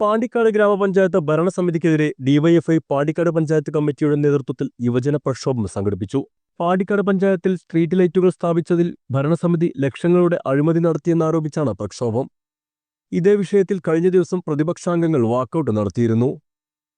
Pandikkad ഗ്രാമപഞ്ചായത്ത് ഭരണസമിതിക്കെതിരെ DYFI Pandikkad panchayat കമ്മിറ്റിയുടെ നേതൃത്വത്തിൽ യുവജന പ്രക്ഷോഭം സംഘടിപ്പിച്ചു. പാണ്ടിക്കാട് പഞ്ചായത്തിൽ സ്ട്രീറ്റ് ലൈറ്റുകൾ സ്ഥാപിച്ചതിൽ ഭരണസമിതി ലക്ഷങ്ങളുടെ അഴിമതി നടത്തിയെന്നാരോപിച്ചാണ് പ്രക്ഷോഭം. ഇതേ വിഷയത്തിൽ കഴിഞ്ഞ ദിവസം പ്രതിപക്ഷാംഗങ്ങൾ വാക്കൌട്ട് നടത്തിയിരുന്നു.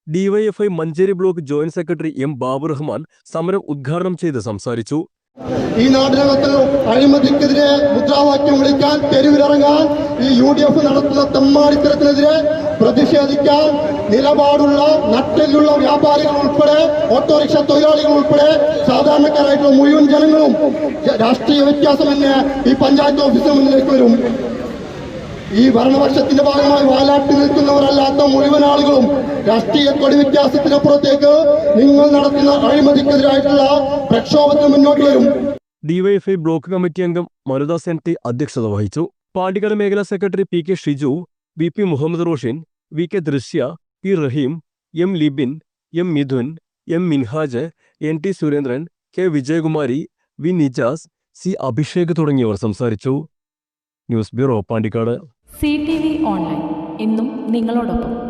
DYFI Manjeri block joint secretary M Baburahman സമരം ഉദ്ഘാടനം ചെയ്ത് സംസാരിച്ചു. ഈ നാടിനകത്ത് അഴിമതിക്കെതിരെ മുദ്രാവാക്യം വിളിക്കാൻ തെരുവിലിറങ്ങാൻ ഈ യു ഡി എഫ് നടത്തുന്ന തെമ്മാടിത്തരത്തിനെതിരെ പ്രതിഷേധിക്കാൻ നിലപാടുള്ള നട്ടിലുള്ള വ്യാപാരികൾ ഉൾപ്പെടെ ഓട്ടോറിക്ഷ തൊഴിലാളികൾ ഉൾപ്പെടെ സാധാരണക്കാരായിട്ടുള്ള മുഴുവൻ ജനങ്ങളും രാഷ്ട്രീയ വ്യത്യാസമെന്ന് ഈ പഞ്ചായത്ത് ഓഫീസിന് മുന്നിലേക്ക് വരും. ഈ ഭരണപക്ഷത്തിന്റെ ഭാഗമായി വാലാട്ടി നിൽക്കുന്നവരല്ലാത്ത മുഴുവൻ ആളുകളും രാഷ്ട്രീയ കൊടി വ്യത്യാസത്തിനപ്പുറത്തേക്ക് നിങ്ങൾ നടത്തുന്ന അഴിമതിക്കെതിരായിട്ടുള്ള പ്രക്ഷോഭത്തിന് മുന്നോട്ട് വരും. ഡിവൈഎഫ്ഐ ബ്ലോക്ക് കമ്മിറ്റി അംഗം മനുദാസ് എൻ ടി അധ്യക്ഷത വഹിച്ചു. പാണ്ടിക്കാട് മേഖലാ secretary P K Shiju V P Muhammad Roshin V K Drishya P Raheem M Libin M Mithun M Minhaj N T Surendran K Vijayakumari V Nijas C Abhishek തുടങ്ങിയവർ സംസാരിച്ചു. News bureau Pandikkad. C T V online. എന്നും നിങ്ങളോടൊപ്പം.